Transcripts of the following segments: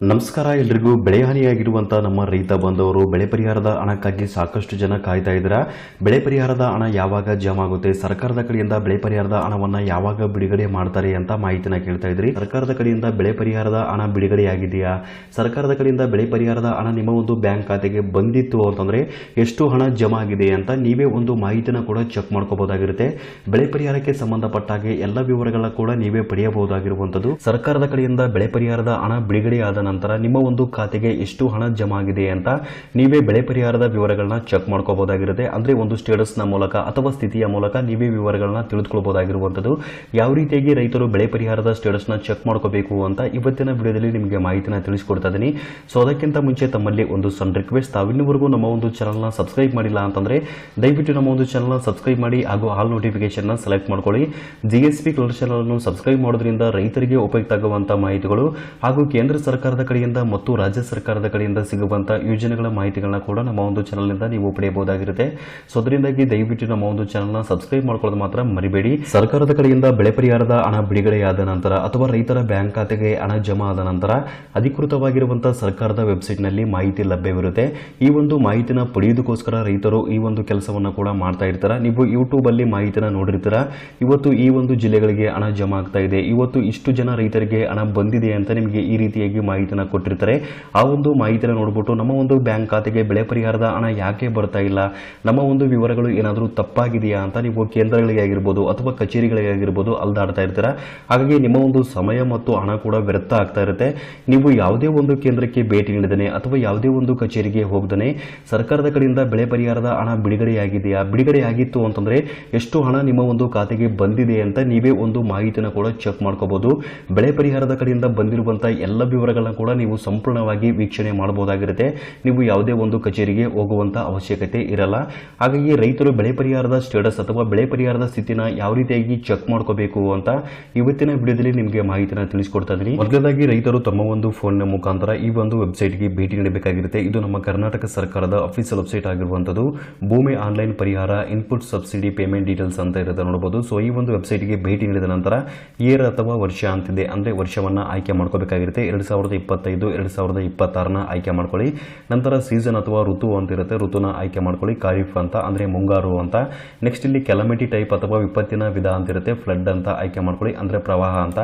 ನಮಸ್ಕಾರ, ಎಲ್ರಿಗೂ ಬೆಳೆ ಹಾನಿಯಾಗಿರುವಂಥ ನಮ್ಮ ರೈತ ಬಂಧವರು, ಬೆಳೆ ಪರಿಹಾರದ ಹಣಕ್ಕಾಗಿ ಸಾಕಷ್ಟು ಜನ ಕಾಯ್ತಾ ಇದ್ದೀರಾ? ಬೆಳೆ ಪರಿಹಾರದ ಹಣ ಯಾವಾಗ ಜಮಾ ಆಗುತ್ತೆ? ಸರ್ಕಾರದ ಕಡೆಯಿಂದ ಬೆಳೆ ಪರಿಹಾರದ ಹಣವನ್ನ ಯಾವಾಗ ಬಿಡುಗಡೆ ಮಾಡ್ತಾರೆ ಅಂತ ಮಾಹಿತಿನ ಕೇಳ್ತಾ ಇದ್ರಿ. ಸರ್ಕಾರದ ಕಡೆಯಿಂದ ಬೆಳೆ ಪರಿಹಾರದ ಹಣ ಬಿಡುಗಡೆಯಾಗಿದೆಯಾ ಸರ್ಕಾರದ ಕಡೆಯಿಂದ ಬೆಳೆ ಪರಿಹಾರದ ಹಣ ನಿಮ್ಮ ಒಂದು ಬ್ಯಾಂಕ್ ಖಾತೆಗೆ ಬಂದಿತ್ತು ಅಂತಂದ್ರೆ ಎಷ್ಟು ಹಣ ಜಮಾ ಆಗಿದೆ ಅಂತ ನೀವೇ ಒಂದು ಮಾಹಿತಿನ ಕೂಡ ಚೆಕ್ ಮಾಡ್ಕೋಬಹುದಾಗಿರುತ್ತೆ ಬೆಳೆ ಪರಿಹಾರಕ್ಕೆ ಸಂಬಂಧಪಟ್ಟ ಹಾಗೆ ಎಲ್ಲ ವಿವರಗಳ ಕೂಡ ನೀವೇ ಪಡೆಯಬಹುದಾಗಿರುವಂತದ್ದು ಸರ್ಕಾರದ ಕಡೆಯಿಂದ ಬೆಳೆ ಪರಿಹಾರದ ಹಣ ಬಿಡುಗಡೆಯಾದ ನಂತರ ನಿಮ್ಮ ಒಂದು ಖಾತೆಗೆ ಎಷ್ಟು ಹಣ ಜಮಾ ಆಗಿದೆ ಅಂತ ನೀವೇ ಬೆಳೆ ಪರಿಹಾರದ ವಿವರಗಳನ್ನ ಚೆಕ್ ಮಾಡ್ಕೋಬಹುದಾಗಿರುತ್ತೆ ಅಂದ್ರೆ ಒಂದು ಸ್ಟೇಟಸ್ನ ಮೂಲಕ ಅಥವಾ ಸ್ಥಿತಿಯ ಮೂಲಕ ನೀವೇ ವಿವರಗಳನ್ನ ತಿಳಿದುಕೊಳ್ಬಹುದಾಗಿರುವಂತದ್ದು ಯಾವ ರೀತಿಯಾಗಿ ರೈತರು ಬೆಳೆ ಪರಿಹಾರದ ಸ್ಟೇಟಸ್ನ ಚೆಕ್ ಮಾಡ್ಕೋಬೇಕು ಅಂತ ಇವತ್ತಿನ ವಿಡಿಯೋದಲ್ಲಿ ನಿಮಗೆ ಮಾಹಿತಿನ ತಿಳಿಸ್ಕೊಡ್ತಾ ಇದ್ದೀನಿ. ಸೊ ಅದಕ್ಕಿಂತ ಮುಂಚೆ ತಮ್ಮಲ್ಲಿ ಒಂದು ಸಣ್ಣ ರಿಕ್ವೆಸ್ಟ್ ತಾವಿನ್ನವರೆಗೂ ನಮ್ಮ ಒಂದು ಚಾನಲ್ನ ಸಬ್ಸ್ಕ್ರೈಬ್ ಮಾಡಿಲ್ಲ ಅಂತಂದ್ರೆ ದಯವಿಟ್ಟು ನಮ್ಮ ಒಂದು ಚಾನಲ್ನ ಸಬ್ಸ್ಕ್ರೈಬ್ ಮಾಡಿ ಹಾಗೂ ಆಲ್ ನೋಟಿಫಿಕೇಶನ್ ಸೆಲೆಕ್ಟ್ ಮಾಡ್ಕೊಳ್ಳಿ. G S P colour channel ಅನ್ನು ಸಬ್ಸ್ಕ್ರೈಬ್ ಮಾಡೋದ್ರಿಂದ ರೈತರಿಗೆ ಉಪಯುಕ್ತ ಆಗುವಂತಹ ಮಾಹಿತಿಗಳು ಹಾಗೂ ಕೇಂದ್ರ ಸರ್ಕಾರದ ಕಡೆಯಿಂದ ಮತ್ತು ರಾಜ್ಯ ಸರ್ಕಾರದ ಕಡೆಯಿಂದ ಸಿಗುವಂತಹ ಯೋಜನೆಗಳ ಮಾಹಿತಿಗಳನ್ನ ಕೂಡ ನಮ್ಮ ಒಂದು ಚಾನಲ್ನಿಂದ ನೀವು ಪಡೆಯಬಹುದಾಗಿರುತ್ತೆ. ಸೊ ಅದರಿಂದಾಗಿ ದಯವಿಟ್ಟು ನಮ್ಮ ಒಂದು ಚಾನಲ್ನ ಸಬ್ಸ್ಕ್ರೈಬ್ ಮಾಡ್ಕೊಳ್ಳೋದು ಮಾತ್ರ ಮರಿಬೇಡಿ. ಸರ್ಕಾರದ ಕಡೆಯಿಂದ ಬೆಳೆ ಪರಿಹಾರದ ಹಣ ಬಿಡುಗಡೆಯಾದ ನಂತರ ಅಥವಾ ರೈತರ ಬ್ಯಾಂಕ್ ಖಾತೆಗೆ ಹಣ ಜಮಾ ಆದ ನಂತರ ಅಧಿಕೃತವಾಗಿರುವಂತಹ ಸರ್ಕಾರದ ವೆಬ್ಸೈಟ್ನಲ್ಲಿ ಮಾಹಿತಿ ಲಭ್ಯವಿರುತ್ತೆ. ಈ ಒಂದು ಮಾಹಿತಿನ ಪಡೆಯುವುದಕ್ಕೋಸ್ಕರ ರೈತರು ಈ ಒಂದು ಕೆಲಸವನ್ನು ಕೂಡ ಮಾಡ್ತಾ ಇರ್ತಾರೆ. ನೀವು ಯೂಟ್ಯೂಬ್ ಅಲ್ಲಿ ಮಾಹಿತಿನ ನೋಡಿರ್ತೀರ. ಇವತ್ತು ಈ ಒಂದು ಜಿಲ್ಲೆಗಳಿಗೆ ಹಣ ಜಮಾ ಆಗ್ತಾ ಇದೆ. ಇವತ್ತು ಇಷ್ಟು ಜನ ರೈತರಿಗೆ ಹಣ ಬಂದಿದೆ ಅಂತ ನಿಮಗೆ ಈ ರೀತಿಯಾಗಿ ಮಾಹಿತಿನ ಕೊಟ್ಟಿರ್ತಾರೆ. ಆ ಒಂದು ಮಾಹಿತಿನ ನೋಡ್ಬಿಟ್ಟು ನಮ್ಮ ಒಂದು ಬ್ಯಾಂಕ್ ಖಾತೆಗೆ ಬೆಳೆ ಪರಿಹಾರದ ಹಣ ಯಾಕೆ ಬರ್ತಾ ಇಲ್ಲ? ನಮ್ಮ ಒಂದು ವಿವರಗಳು ಏನಾದರೂ ತಪ್ಪಾಗಿದೆಯಾ ಅಂತ ನೀವು ಕೇಂದ್ರಗಳಿಗೆ ಆಗಿರ್ಬೋದು ಅಥವಾ ಕಚೇರಿಗಳಿಗೆ ಆಗಿರ್ಬೋದು ಅಲ್ದಾಡ್ತಾ ಇರ್ತೀರಾ? ಹಾಗಾಗಿ ನಿಮ್ಮ ಒಂದು ಸಮಯ ಮತ್ತು ಹಣ ಕೂಡ ವ್ಯರ್ಥ ಆಗ್ತಾ ಇರುತ್ತೆ. ನೀವು ಯಾವುದೇ ಒಂದು ಕೇಂದ್ರಕ್ಕೆ ಭೇಟಿ ನೀಡಿದನೆ ಅಥವಾ ಯಾವುದೇ ಒಂದು ಕಚೇರಿಗೆ ಹೋಗ್ದನೆ, ಸರ್ಕಾರದ ಕಡೆಯಿಂದ ಬೆಳೆ ಪರಿಹಾರದ ಹಣ ಬಿಡುಗಡೆಯಾಗಿದೆಯಾ? ಬಿಡುಗಡೆಯಾಗಿತ್ತು ಅಂತಂದ್ರೆ ಎಷ್ಟು ಹಣ ನಿಮ್ಮ ಒಂದು ಖಾತೆಗೆ ಬಂದಿದೆ ಅಂತ ನೀವೇ ಒಂದು ಮಾಹಿತಿನ ಕೂಡ ಚೆಕ್ ಮಾಡ್ಕೋಬಹುದು ಬೆಳೆ ಪರಿಹಾರದ ಕಡೆಯಿಂದ ಬಂದಿರುವಂತಹ ಎಲ್ಲ ವಿವರಗಳನ್ನ ಕೂಡ ನೀವು ಸಂಪೂರ್ಣವಾಗಿ ವೀಕ್ಷಣೆ ಮಾಡಬಹುದಾಗಿರುತ್ತೆ. ನೀವು ಯಾವುದೇ ಒಂದು ಕಚೇರಿಗೆ ಹೋಗುವಂತ ಅವಶ್ಯಕತೆ ಇರಲ್ಲ. ಹಾಗಾಗಿ ರೈತರು ಬೆಳೆ ಪರಿಹಾರದ ಸ್ಟೇಟಸ್ ಅಥವಾ ಬೆಳೆ ಪರಿಹಾರದ ಸ್ಥಿತಿನ ಯಾವ ರೀತಿಯಾಗಿ ಚೆಕ್ ಮಾಡ್ಕೋಬೇಕು ಅಂತ ಇವತ್ತಿನ ವಿಡಿಯೋದಲ್ಲಿ ನಿಮಗೆ ಮಾಹಿತಿನ ತಿಳಿಸ್ಕೊಡ್ತಾ ಇದ್ದೀನಿ. ಮೊದಲಾಗಿ ರೈತರು ತಮ್ಮ ಒಂದು ಫೋನ್ನ ಮುಖಾಂತರ ಈ ಒಂದು ವೆಬ್ಸೈಟ್ಗೆ ಭೇಟಿ ನೀಡಬೇಕಾಗಿರುತ್ತೆ. ಇದು ನಮ್ಮ ಕರ್ನಾಟಕ ಸರ್ಕಾರದ ಅಫಿಷಿಯಲ್ ವೆಬ್ಸೈಟ್ ಆಗಿರುವಂಥದ್ದು. ಭೂಮಿ ಆನ್ಲೈನ್ ಪರಿಹಾರ ಇನ್ಪುಟ್ ಸಬ್ಸಿಡಿ ಪೇಮೆಂಟ್ ಡೀಟೇಲ್ಸ್ ಅಂತ ಇರುತ್ತೆ ನೋಡಬಹುದು ಸೊ ಈ ಒಂದು ವೆಬ್ಸೈಟ್ಗೆ ಭೇಟಿ ನೀಡಿದ ನಂತರ ಇಯರ್ ಅಥವಾ ವರ್ಷ ಅಂತಿದೆ. ಅಂದ್ರೆ ವರ್ಷವನ್ನ ಆಯ್ಕೆ ಮಾಡ್ಕೋಬೇಕಾಗಿರುತ್ತೆ. ಎರಡು ಸಾವಿರದ ಇಪ್ಪತ್ತೈದು, ಎರಡು ಸಾವಿರದ ಇಪ್ಪತ್ತಾರನ ಆಯ್ಕೆ ಮಾಡ್ಕೊಳ್ಳಿ. ನಂತರ ಸೀಸನ್ ಅಥವಾ ಋತು ಅಂತ ಇರುತ್ತೆ ಋತುನ ಆಯ್ಕೆ ಮಾಡ್ಕೊಳ್ಳಿ. ಖಾರಿಫ್ ಅಂತ, ಅಂದ್ರೆ ಮುಂಗಾರು ಅಂತ. ನೆಕ್ಸ್ಟ್ ಇಲ್ಲಿ ಕೆಲಮಿಟಿ ಟೈಪ್ ಅಥವಾ ವಿಪತ್ತಿನ ವಿಧ ಅಂತ ಇರುತ್ತೆ ಫ್ಲಡ್ ಅಂತ ಆಯ್ಕೆ ಮಾಡ್ಕೊಳ್ಳಿ, ಅಂದ್ರೆ ಪ್ರವಾಹ ಅಂತ.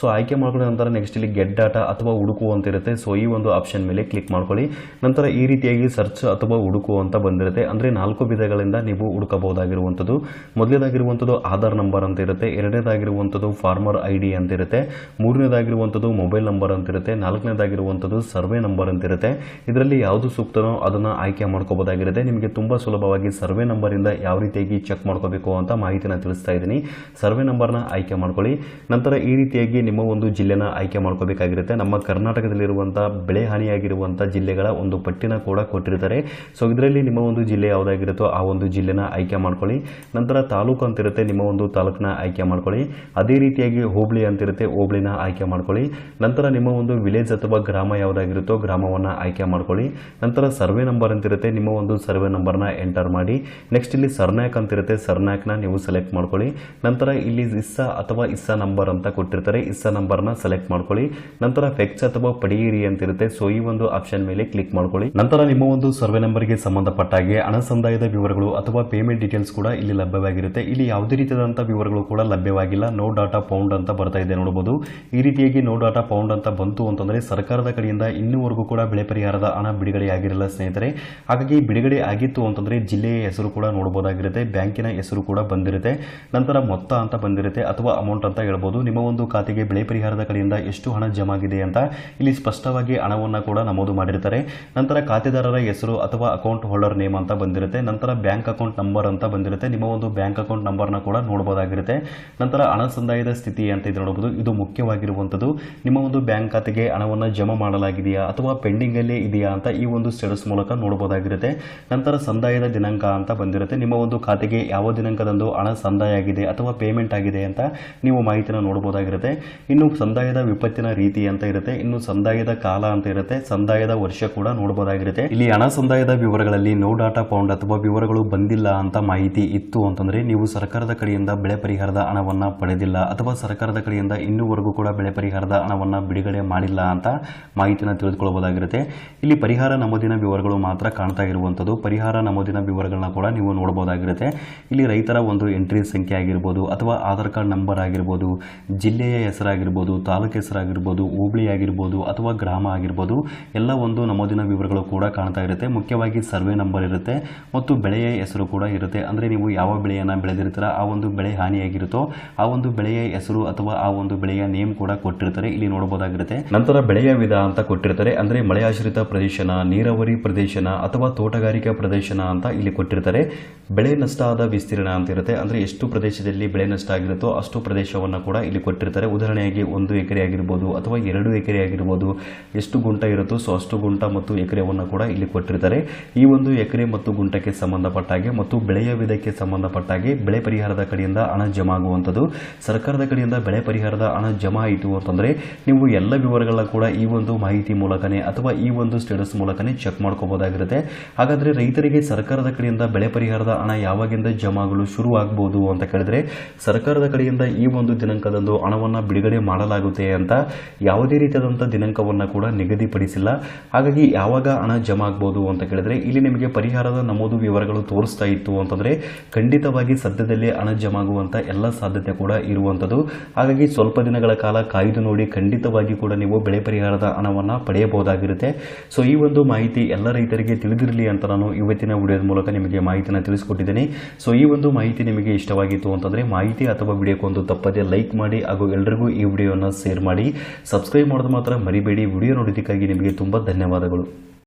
ಸೊ ಆಯ್ಕೆ ಮಾಡ್ಕೊಂಡ ನಂತರ ನೆಕ್ಸ್ಟ್ ಇಲ್ಲಿ ಗೆಟ್ ಡಾಟಾ ಅಥವಾ ಹುಡುಕು ಅಂತ ಇರುತ್ತೆ ಸೊ ಈ ಒಂದು ಆಪ್ಷನ್ ಮೇಲೆ ಕ್ಲಿಕ್ ಮಾಡ್ಕೊಳ್ಳಿ. ನಂತರ ಈ ರೀತಿಯಾಗಿ ಸರ್ಚ್ ಅಥವಾ ಹುಡುಕು ಅಂತ ಬಂದಿರುತ್ತೆ. ಅಂದ್ರೆ ನಾಲ್ಕು ವಿಧಗಳಿಂದ ನೀವು ಹುಡುಕಬಹುದಾಗಿರುವಂಥದ್ದು. ಮೊದಲನೇದಾಗಿರುವಂಥದ್ದು ಆಧಾರ್ ನಂಬರ್ ಅಂತ ಇರುತ್ತೆ ಎರಡನೇದಾಗಿರುವಂಥದ್ದು ಫಾರ್ಮರ್ ಐ ಡಿ ಅಂತ ಇರುತ್ತೆ ಮೂರನೇದಾಗಿರುವಂಥದ್ದು ಮೊಬೈಲ್ ನಂಬರ್ ಅಂತ ಇರುತ್ತೆ ನಾಲ್ಕನೇದಾಗಿರುವಂಥದ್ದು ಸರ್ವೆ ನಂಬರ್ ಅಂತ ಇರುತ್ತೆ ಇದರಲ್ಲಿ ಯಾವುದು ಸೂಕ್ತನೋ ಅದನ್ನ ಆಯ್ಕೆ ಮಾಡ್ಕೋಬೋದಾಗಿರುತ್ತೆ. ನಿಮಗೆ ತುಂಬಾ ಸುಲಭವಾಗಿ ಸರ್ವೆ ನಂಬರಿಂದ ಯಾವ ರೀತಿಯಾಗಿ ಚೆಕ್ ಮಾಡ್ಕೋಬೇಕು ಅಂತ ಮಾಹಿತಿನ ತಿಳಿಸ್ತಾ ಇದ್ದೀನಿ. ಸರ್ವೆ ನಂಬರ್ನ ಆಯ್ಕೆ ಮಾಡ್ಕೊಳ್ಳಿ. ನಂತರ ಈ ರೀತಿಯಾಗಿ ನಿಮ್ಮ ಒಂದು ಜಿಲ್ಲೆನ ಆಯ್ಕೆ ಮಾಡ್ಕೋಬೇಕಾಗಿರುತ್ತೆ. ನಮ್ಮ ಕರ್ನಾಟಕದಲ್ಲಿರುವಂಥ ಬೆಳೆ ಹಾನಿಯಾಗಿರುವಂಥ ಜಿಲ್ಲೆಗಳ ಒಂದು ಪಟ್ಟಿನ ಕೂಡ ಕೊಟ್ಟಿರ್ತಾರೆ. ಸೊ ಇದರಲ್ಲಿ ನಿಮ್ಮ ಒಂದು ಜಿಲ್ಲೆ ಯಾವುದಾಗಿರುತ್ತೋ ಆ ಒಂದು ಜಿಲ್ಲೆನ ಆಯ್ಕೆ ಮಾಡ್ಕೊಳ್ಳಿ. ನಂತರ ತಾಲೂಕು ಅಂತ ಇರುತ್ತೆ ನಿಮ್ಮ ಒಂದು ತಾಲೂಕನ್ನ ಆಯ್ಕೆ ಮಾಡ್ಕೊಳ್ಳಿ. ಅದೇ ರೀತಿಯಾಗಿ ಹೋಬಳಿ ಅಂತ ಇರುತ್ತೆ ಹೋಬಳಿನ ಆಯ್ಕೆ ಮಾಡ್ಕೊಳ್ಳಿ. ನಂತರ ನಿಮ್ಮ ಒಂದು ವಿಲೇಜ್ ಅಥವಾ ಗ್ರಾಮ ಯಾವುದಾಗಿರುತ್ತೋ ಗ್ರಾಮವನ್ನ ಆಯ್ಕೆ ಮಾಡ್ಕೊಳ್ಳಿ. ನಂತರ ಸರ್ವೆ ನಂಬರ್ ಅಂತ ಇರುತ್ತೆ ನಿಮ್ಮ ಒಂದು ಸರ್ವೆ ನಂಬರ್ನ ಎಂಟರ್ ಮಾಡಿ. ನೆಕ್ಸ್ಟ್ ಇಲ್ಲಿ ಸರ್ನಾಕ್ ಅಂತಿರುತ್ತೆ. ಸರ್ನಾಕ್ನ ನೀವು ಸೆಲೆಕ್ಟ್ ಮಾಡ್ಕೊಳ್ಳಿ. ನಂತರ ಇಲ್ಲಿ ಇಸ್ಸಾ ಅಥವಾ ಇಸ್ಸಾ ನಂಬರ್ ಅಂತ ಕೊಟ್ಟಿರ್ತಾರೆ. ಇಸ್ಸಾ ನಂಬರ್ನ ಸೆಲೆಕ್ಟ್ ಮಾಡ್ಕೊಳ್ಳಿ. ನಂತರ ಫೆಕ್ಸ್ ಅಥವಾ ಪಡೆಯಿರಿ ಅಂತಿರುತ್ತೆ. ಸೊ ಈ ಒಂದು ಆಪ್ಷನ್ ಮೇಲೆ ಕ್ಲಿಕ್ ಮಾಡ್ಕೊಳ್ಳಿ. ನಂತರ ನಿಮ್ಮ ಒಂದು ಸರ್ವೆ ನಂಬರ್ಗೆ ಸಂಬಂಧಪಟ್ಟ ಹಾಗೆ ಹಣ ಸಂದಾಯದ ವಿವರಗಳು ಅಥವಾ ಪೇಮೆಂಟ್ ಡೀಟೇಲ್ಸ್ ಕೂಡ ಇಲ್ಲಿ ಲಭ್ಯವಾಗಿರುತ್ತೆ. ಇಲ್ಲಿ ಯಾವುದೇ ರೀತಿಯಾದಂಥ ವಿವರಗಳು ಕೂಡ ಲಭ್ಯವಾಗಿಲ್ಲ. ನೋ ಡಾಟಾ ಪೌಂಡ್ ಅಂತ ಬರ್ತಾ ಇದೆ ನೋಡಬಹುದು ಈ ರೀತಿಯಾಗಿ ನೋ ಡಾಟಾ ಪೌಂಡ್ ಅಂತ ಬಂತು ಅಂತಂದ್ರೆ ಸರ್ಕಾರದ ಕಡೆಯಿಂದ ಇನ್ನೂವರೆಗೂ ಕೂಡ ಬೆಳೆ ಪರಿಹಾರದ ಹಣ ಬಿಡುಗಡೆ ಆಗಿರಲ್ಲ ಸ್ನೇಹಿತರೆ. ಹಾಗಾಗಿ ಬಿಡುಗಡೆ ಆಗಿತ್ತು ಅಂತಂದ್ರೆ ಜಿಲ್ಲೆಯ ಹೆಸರು ಕೂಡ ನೋಡಬಹುದಾಗಿರುತ್ತೆ, ಬ್ಯಾಂಕಿನ ಹೆಸರು ಕೂಡ ಬಂದಿರುತ್ತೆ. ನಂತರ ಮೊತ್ತ ಅಂತ ಬಂದಿರುತ್ತೆ ಅಥವಾ ಅಮೌಂಟ್ ಅಂತ ಹೇಳ್ಬೋದು. ನಿಮ್ಮ ಒಂದು ಖಾತೆಗೆ ಬೆಳೆ ಪರಿಹಾರದ ಕಡೆಯಿಂದ ಎಷ್ಟು ಹಣ ಜಮಾ ಆಗಿದೆ ಅಂತ ಇಲ್ಲಿ ಸ್ಪಷ್ಟವಾಗಿ ಹಣವನ್ನು ಕೂಡ ನಮೂದು ಮಾಡಿರ್ತಾರೆ. ನಂತರ ಖಾತೆದಾರರ ಹೆಸರು ಅಥವಾ ಅಕೌಂಟ್ ಹೋಲ್ಡರ್ ನೇಮ್ ಅಂತ ಬಂದಿರುತ್ತೆ. ನಂತರ ಬ್ಯಾಂಕ್ ಅಕೌಂಟ್ ನಂಬರ್ ಅಂತ ಬಂದಿರುತ್ತೆ. ನಿಮ್ಮ ಒಂದು ಬ್ಯಾಂಕ್ ಅಕೌಂಟ್ ನಂಬರ್ನ ಕೂಡ ನೋಡಬಹುದಾಗಿರುತ್ತೆ. ನಂತರ ಹಣ ಸಂದಾಯದ ಸ್ಥಿತಿ ಅಂತ ಇದು ನೋಡಬಹುದು. ಇದು ಮುಖ್ಯವಾಗಿರುವಂಥದ್ದು ನಿಮ್ಮ ಒಂದು ಬ್ಯಾಂಕ್ ಖಾತೆಗೆ ಹಣವನ್ನು ಜಮಾ ಮಾಡಲಾಗಿದೆಯಾ ಅಥವಾ ಪೆಂಡಿಂಗ್ ಅಲ್ಲೇ ಇದೆಯಾ ಅಂತ ಈ ಒಂದು ಸ್ಟೇಟಸ್ ಮೂಲಕ ನೋಡಬಹುದಾಗಿರುತ್ತೆ. ನಂತರ ಸಂದಾಯದ ದಿನಾಂಕ ಅಂತ ಬಂದಿರುತ್ತೆ. ನಿಮ್ಮ ಒಂದು ಖಾತೆಗೆ ಯಾವ ದಿನಾಂಕದಂದು ಹಣ ಸಂದಾಯ ಆಗಿದೆ ಅಥವಾ ಪೇಮೆಂಟ್ ಆಗಿದೆ ಅಂತ ನೀವು ಮಾಹಿತಿನ ನೋಡಬಹುದಾಗಿರುತ್ತೆ. ಇನ್ನು ಸಂದಾಯದ ವಿಪತ್ತಿನ ರೀತಿ ಅಂತ ಇರುತ್ತೆ. ಇನ್ನು ಸಂದಾಯದ ಕಾಲ ಅಂತ ಇರುತ್ತೆ. ಸಂದಾಯದ ವರ್ಷ ಕೂಡ ನೋಡಬಹುದಾಗಿರುತ್ತೆ. ಇಲ್ಲಿ ಹಣ ಸಂದಾಯದ ವಿವರಗಳಲ್ಲಿ ನೋ ಡಾಟಾ ಪೌಂಡ್ ಅಥವಾ ವಿವರಗಳು ಬಂದಿಲ್ಲ ಅಂತ ಮಾಹಿತಿ ಇತ್ತು ಅಂತಂದ್ರೆ ನೀವು ಸರ್ಕಾರದ ಕಡೆಯಿಂದ ಬೆಳೆ ಪರಿಹಾರದ ಹಣವನ್ನ ಪಡೆದಿಲ್ಲ ಅಥವಾ ಸರ್ಕಾರದ ಕಡೆಯಿಂದ ಇನ್ನೂವರೆಗೂ ಕೂಡ ಬೆಳೆ ಪರಿಹಾರದ ಹಣವನ್ನ ಬಿಡುಗಡೆ ಮಾಡಿಲ್ಲ ಅಂತ ಮಾಹಿತಿನ ತಿಳಿದುಕೊಳ್ಳಬಹುದಾಗಿರುತ್ತೆ ಇಲ್ಲಿ ಪರಿಹಾರ ನಮೂದಿನ ವಿವರಗಳು ಮಾತ್ರ ಕಾಣ್ತಾ ಇರುವಂಥದ್ದು. ಪರಿಹಾರ ನಮೂದಿನ ವಿವರಗಳನ್ನ ಕೂಡ ನೀವು ನೋಡಬಹುದಾಗಿರುತ್ತೆ ಇಲ್ಲಿ ರೈತರ ಒಂದು ಎಂಟ್ರಿ ಸಂಖ್ಯೆ ಆಗಿರ್ಬೋದು ಅಥವಾ ಆಧಾರ್ ಕಾರ್ಡ್ ನಂಬರ್ ಆಗಿರ್ಬೋದು, ಜಿಲ್ಲೆಯ ಹೆಸರಾಗಿರ್ಬೋದು, ತಾಲೂಕು ಹೆಸರಾಗಿರ್ಬೋದು, ಹೋಬಳಿ ಆಗಿರ್ಬೋದು ಅಥವಾ ಗ್ರಾಮ ಆಗಿರ್ಬೋದು ಎಲ್ಲ ಒಂದು ನಮೂದಿನ ವಿವರಗಳು ಕೂಡ ಕಾಣ್ತಾ ಇರುತ್ತೆ. ಮುಖ್ಯವಾಗಿ ಸರ್ವೆ ನಂಬರ್ ಇರುತ್ತೆ ಮತ್ತು ಬೆಳೆಯ ಹೆಸರು ಕೂಡ ಇರುತ್ತೆ. ಅಂದರೆ ನೀವು ಯಾವ ಬೆಳೆಯನ್ನು ಬೆಳೆದಿರ್ತೀರ, ಆ ಒಂದು ಬೆಳೆ ಹಾನಿಯಾಗಿರುತ್ತೋ ಆ ಒಂದು ಬೆಳೆಯ ಹೆಸರು ಅಥವಾ ಆ ಒಂದು ಬೆಳೆಯ ನೇಮ್ ಕೂಡ ಕೊಟ್ಟಿರ್ತಾರೆ. ಇಲ್ಲಿ ನೋಡಬಹುದಾಗಿರುತ್ತೆ ನಂತರ ಬೆಳೆಯ ವಿಧ ಅಂತ ಕೊಟ್ಟಿರ್ತಾರೆ. ಅಂದರೆ ಮಳೆಯಾಶ್ರಿತ ಪ್ರದೇಶನ, ನೀರಾವರಿ ಪ್ರದೇಶನ ಅಥವಾ ತೋಟಗಾರಿಕಾ ಪ್ರದೇಶನ ಅಂತ ಇಲ್ಲಿ ಕೊಟ್ಟಿರ್ತಾರೆ. ಬೆಳೆ ನಷ್ಟ ಆದ ವಿಸ್ತೀರ್ಣ ಅಂತ ಇರುತ್ತೆ. ಅಂದರೆ ಎಷ್ಟು ಪ್ರದೇಶದಲ್ಲಿ ಬೆಳೆ ನಷ್ಟ ಆಗಿರುತ್ತೋ ಅಷ್ಟು ಪ್ರದೇಶವನ್ನು ಕೂಡ ಇಲ್ಲಿ ಕೊಟ್ಟಿರ್ತಾರೆ. ಉದಾಹರಣೆಯಾಗಿ ಒಂದು ಎಕರೆ ಆಗಿರ್ಬೋದು ಅಥವಾ ಎರಡು ಎಕರೆ ಆಗಿರ್ಬೋದು, ಎಷ್ಟು ಗುಂಟ ಇರುತ್ತೋ ಸೊ ಅಷ್ಟು ಗುಂಟ ಮತ್ತು ಎಕರೆವನ್ನು ಕೂಡ ಇಲ್ಲಿ ಕೊಟ್ಟಿರ್ತಾರೆ. ಈ ಒಂದು ಎಕರೆ ಮತ್ತು ಗುಂಟಕ್ಕೆ ಸಂಬಂಧಪಟ್ಟ ಹಾಗೆ ಮತ್ತು ಬೆಳೆಯ ವಿಧಕ್ಕೆ ಸಂಬಂಧಪಟ್ಟ ಹಾಗೆ ಬೆಳೆ ಪರಿಹಾರದ ಕಡೆಯಿಂದ ಹಣ ಜಮಾ ಆಗುವಂಥದ್ದು ಸರ್ಕಾರದ ಕಡೆಯಿಂದ ಬೆಳೆ ಪರಿಹಾರದ ಹಣ ಜಮಾ ಆಯಿತು ಅಂತಂದರೆ ನೀವು ಎಲ್ಲ ವಿವರಗಳನ್ನ ಕೂಡ ಈ ಒಂದು ಮಾಹಿತಿ ಮೂಲಕನೇ ಅಥವಾ ಈ ಒಂದು ಸ್ಟೇಟಸ್ ಮೂಲಕನೇ ಚೆಕ್ ಮಾಡ್ಕೋಬೋದಾಗಿರುತ್ತೆ. ಹಾಗಾದರೆ ರೈತರಿಗೆ ಸರ್ಕಾರದ ಕಡೆಯಿಂದ ಬೆಳೆ ಪರಿಹಾರದ ಹಣ ಯಾವಾಗಿಂದ ಜಮಾಗಲು ಶುರು ಆಗ್ಬೋದು ಅಂತ ಕೇಳಿದ್ರೆ, ಸರ್ಕಾರದ ಕಡೆಯಿಂದ ಈ ಒಂದು ದಿನಾಂಕದಂದು ಹಣವನ್ನು ಬಿಡುಗಡೆ ಮಾಡಲಾಗುತ್ತೆ ಅಂತ ಯಾವುದೇ ರೀತಿಯಾದಂಥ ದಿನಾಂಕವನ್ನು ಕೂಡ ನಿಗದಿಪಡಿಸಿಲ್ಲ. ಹಾಗಾಗಿ ಯಾವಾಗ ಹಣ ಜಮಾ ಆಗ್ಬೋದು ಅಂತ ಕೇಳಿದ್ರೆ, ಇಲ್ಲಿ ನಿಮಗೆ ಪರಿಹಾರದ ನಮೂದು ವಿವರಗಳು ತೋರಿಸ್ತಾ ಇತ್ತು ಅಂತಂದರೆ, ಖಂಡಿತವಾಗಿ ಸದ್ಯದಲ್ಲೇ ಹಣ ಜಮಾಗುವಂಥ ಎಲ್ಲ ಸಾಧ್ಯತೆ ಕೂಡ ಇರುವಂಥದ್ದು ಹಾಗಾಗಿ ಸ್ವಲ್ಪ ದಿನಗಳ ಕಾಲ ಕಾಯ್ದು ನೋಡಿ, ಖಂಡಿತವಾಗಿ ಕೂಡ ನೀವು ಬೆಳೆ ಪರಿಹಾರದ ಹಣವನ್ನು ಪಡೆಯಬಹುದಾಗಿರುತ್ತೆ. ಸೊ ಈ ಒಂದು ಮಾಹಿತಿ ಎಲ್ಲ ರೈತರಿಗೆ ತಿಳಿದಿರಲಿ ಅಂತ ನಾನು ಇವತ್ತಿನ ವಿಡಿಯೋದ ಮೂಲಕ ನಿಮಗೆ ಮಾಹಿತಿಯನ್ನು ತಿಳಿಸ್ಕೊಟ್ಟಿದ್ದೀನಿ. ಸೊ ಈ ಒಂದು ಮಾಹಿತಿ ನಿಮಗೆ ಇಷ್ಟವಾಗಿತ್ತು ಅಂತಂದರೆ ಮಾಹಿತಿ ಅಥವಾ ವಿಡಿಯೋಕ್ಕೊಂದು ತಪ್ಪದೆ ಲೈಕ್ ಮಾಡಿ ಹಾಗೂ ಎಲ್ಲರಿಗೂ ಈ ವಿಡಿಯೋನ ಶೇರ್ ಮಾಡಿ. ಸಬ್ಸ್ಕ್ರೈಬ್ ಮಾಡೋದು ಮಾತ್ರ ಮರಿಬೇಡಿ. ವಿಡಿಯೋ ನೋಡೋದಕ್ಕಾಗಿ ನಿಮಗೆ ತುಂಬ ಧನ್ಯವಾದಗಳು.